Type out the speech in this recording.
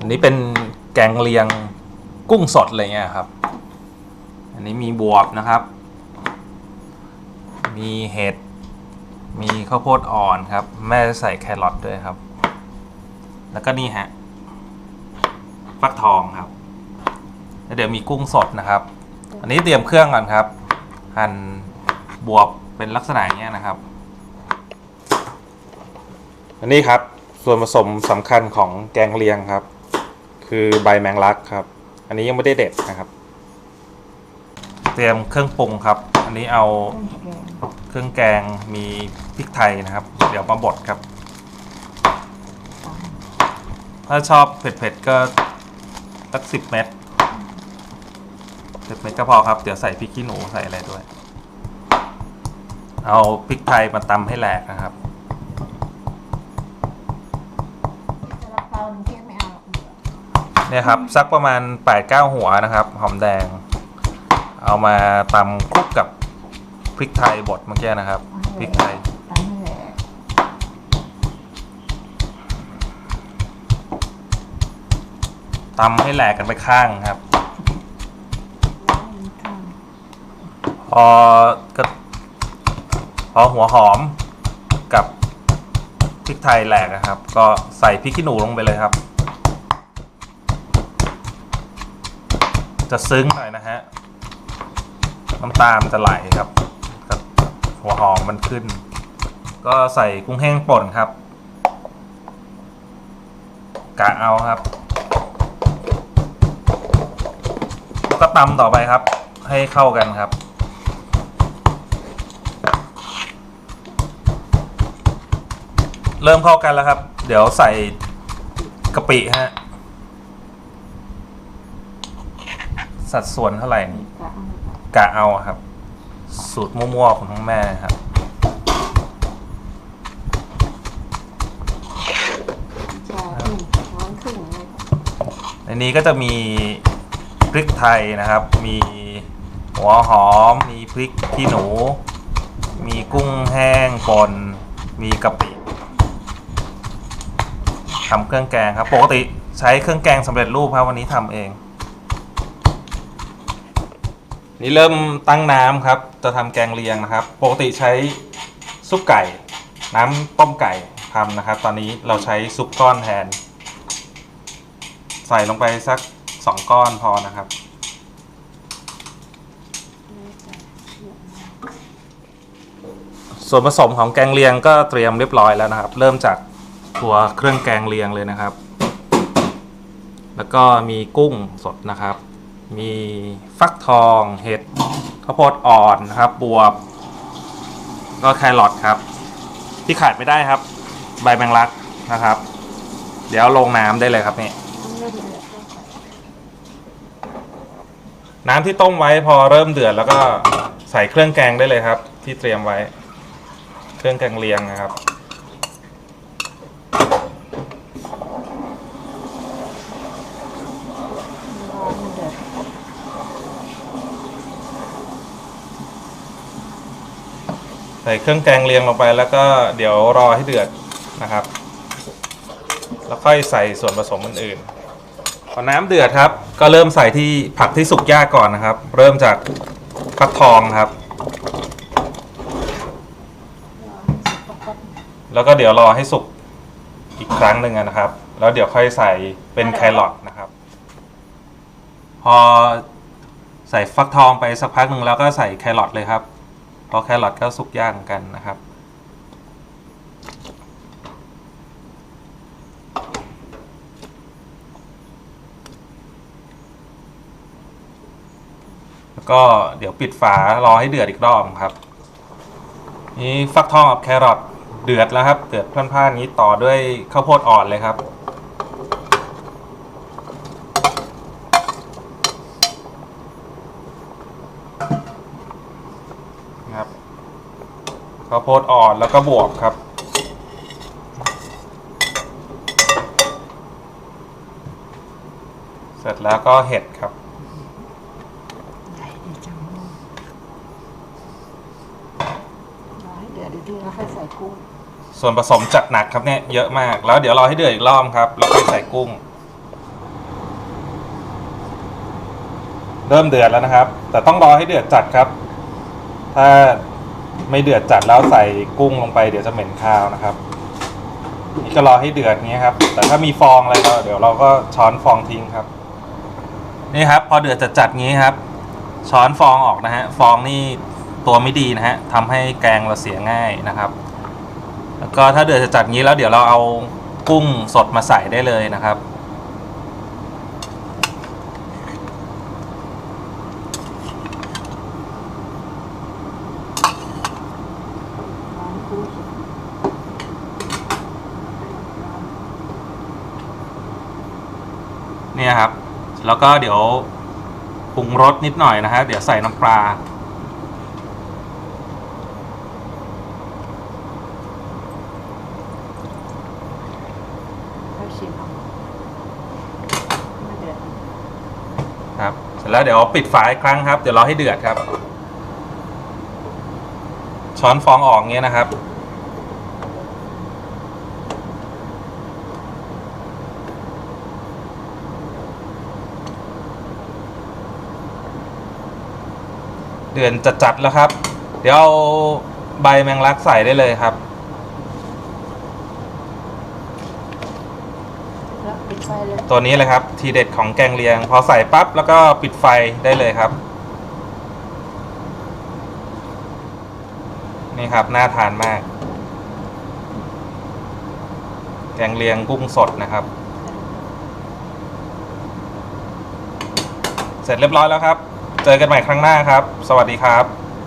อันนี้เป็นแกงเลียงกุ้งสดอะไรเงี้ยครับ อันนี้มีบวบนะครับ มีเห็ด มีข้าวโพดอ่อนครับ แม่จะใส่แครอทด้วยครับ แล้วก็นี่ฮะฟักทองครับแล้วเดี๋ยวมีกุ้งสดนะครับ อันนี้เตรียมเครื่องก่อนครับ หั่นบวบเป็นลักษณะอย่างเงี้ยนะครับ อันนี้ครับส่วนผสมสำคัญของแกงเลียงครับ คือใบแมงลักครับ อันนี้ยังไม่ได้เด็ดนะครับ เตรียมเครื่องปรุงครับ อันนี้เอาเครื่องแกงมีพริกไทยนะครับ เดี๋ยวมาบดครับ ถ้าชอบเผ็ดๆก็สักสิบเม็ดสิบเม็ดก็พอครับ เดี๋ยวใส่พริกขี้หนูใส่อะไรด้วย เอาพริกไทยมาตำให้แหลกนะครับ เนี่ยครับสักประมาณ8ปดเก้าหัวนะครับ หอมแดง เอามาตำคลุกกับพริกไทยบดเมื่อกี้นะครับพริกไทยตามนี่แหละตำให้แหลกกันไปข้างครับล้างมือข้างพอกระพอหัวหอมกับพริกไทยแหลกนะครับ ก็ใส่พริกขี้หนูลงไปเลยครับ จะซึ้งหน่อยนะฮะ น้ำตาลมันจะไหลครับกับหัวหอมมันขึ้น ก็ใส่กุ้งแห้งป่นครับกะเอาครับก็ตำต่อไปครับ ให้เข้ากันครับ เริ่มเข้ากันแล้วครับ เดี๋ยวใส่กะปิฮะ สัดส่วนเท่าไหร่นี่กะเอากะเอาครับ สูตรมั่วๆของทั้งแม่ครับใช่ครึ่งร้อนครึ่งเลยในนี้ก็จะมีพริกไทยนะครับ มีหัวหอม มีพริกขี้หนู มีกุ้งแห้งป่นมีกะปิทำเครื่องแกงครับ ปกติใช้เครื่องแกงสำเร็จรูปครับวันนี้ทำเอง นี่เริ่มตั้งน้ำครับ จะทำแกงเลียงนะครับ ปกติใช้ซุปไก่ น้ำต้มไก่ทำนะครับ ตอนนี้เราใช้ซุปก้อนแทน ใส่ลงไปสักสองก้อนพอนะครับ ส่วนผสมของแกงเลียงก็เตรียมเรียบร้อยแล้วนะครับ เริ่มจากตัวเครื่องแกงเลียงเลยนะครับ แล้วก็มีกุ้งสดนะครับ มีฟักทองเห็ดข้าวโพดอ่อนนะครับบวบ ก็แครอทครับ ที่ขาดไม่ได้ครับ ใบแมงลักนะครับ เดี๋ยวลงน้ำได้เลยครับนี่น้ำที่ต้มไว้พอเริ่มเดือดแล้วก็ใส่เครื่องแกงได้เลยครับ ที่เตรียมไว้ เครื่องแกงเลียงนะครับ รอมันเดือด ใส่เครื่องแกงเลียงลงไปแล้วก็เดี๋ยวรอให้เดือดนะครับ แล้วค่อยใส่ส่วนผสมอื่นๆพอน้ำเดือดครับ ก็เริ่มใส่ที่ผักที่สุกยากก่อนนะครับ เริ่มจากฟักทองครับ แล้วก็เดี๋ยวรอให้สุกอีกครั้งหนึ่งนะครับ แล้วเดี๋ยวค่อยใส่เป็นแครอทนะครับ พอใส่ฟักทองไปสักพักหนึ่งแล้วก็ใส่แครอทเลยครับ เพราะแครอทก็สุกยากเหมือนกันนะครับ แล้วก็เดี๋ยวปิดฝารอให้เดือดอีกรอบครับ นี่ฟักทองกับแครอทเดือดแล้วครับ เดือดพล่านๆนี้ต่อด้วยข้าวโพดอ่อนเลยครับครับ ข้าวโพดอ่อนแล้วก็บวบครับ เสร็จแล้วก็เห็ดครับให้เดือดดีๆแล้วค่อยใส่กุ้งส่วนผสมจัดหนักครับเนี่ยเยอะมาก แล้วเดี๋ยวรอให้เดือดอีกรอบครับ แล้วค่อยใส่กุ้ง เริ่มเดือดแล้วนะครับ แต่ต้องรอให้เดือดจัดครับ ถ้า ไม่เดือดจัดแล้วใส่กุ้งลงไปเดี๋ยวจะเหม็นคาวนะครับนี่ก็รอให้เดือดอย่างเงี้ยครับ แต่ถ้ามีฟองอะไรเราเดี๋ยวเราก็ช้อนฟองทิ้งครับ นี่ครับ พอเดือดจัดจัดงี้ครับ ช้อนฟองออกนะฮะ ฟองนี่ตัวไม่ดีนะฮะทำให้แกงเราเสียง่ายนะครับ แล้วก็ถ้าเดือดจัดจัดงี้แล้วเดี๋ยวเราเอากุ้งสดมาใส่ได้เลยนะครับ ร้านกุ้งสุก เนี่ยครับ แล้วก็เดี๋ยวปรุงรสนิดหน่อยนะฮะเดี๋ยวใส่น้ำปลาค่อยชิมเอาไม่เดือดครับเสร็จแล้วเดี๋ยวปิดฝาอีกครั้งครับ เดี๋ยวรอให้เดือดครับ ช้อนฟองออกเงี้ยนะครับ เดือนจัดๆแล้วครับ เดี๋ยวเอาใบแมงลักใส่ได้เลยครับ แล้วปิดไฟเลย ตัวนี้เลยครับทีเด็ดของแกงเลียง พอใส่ปั๊บแล้วก็ปิดไฟได้เลยครับ นี่ครับน่าทานมาก แกงเลียงกุ้งสดนะครับ เสร็จเรียบร้อยแล้วครับ เจอกันใหม่ครั้งหน้าครับ สวัสดีครับ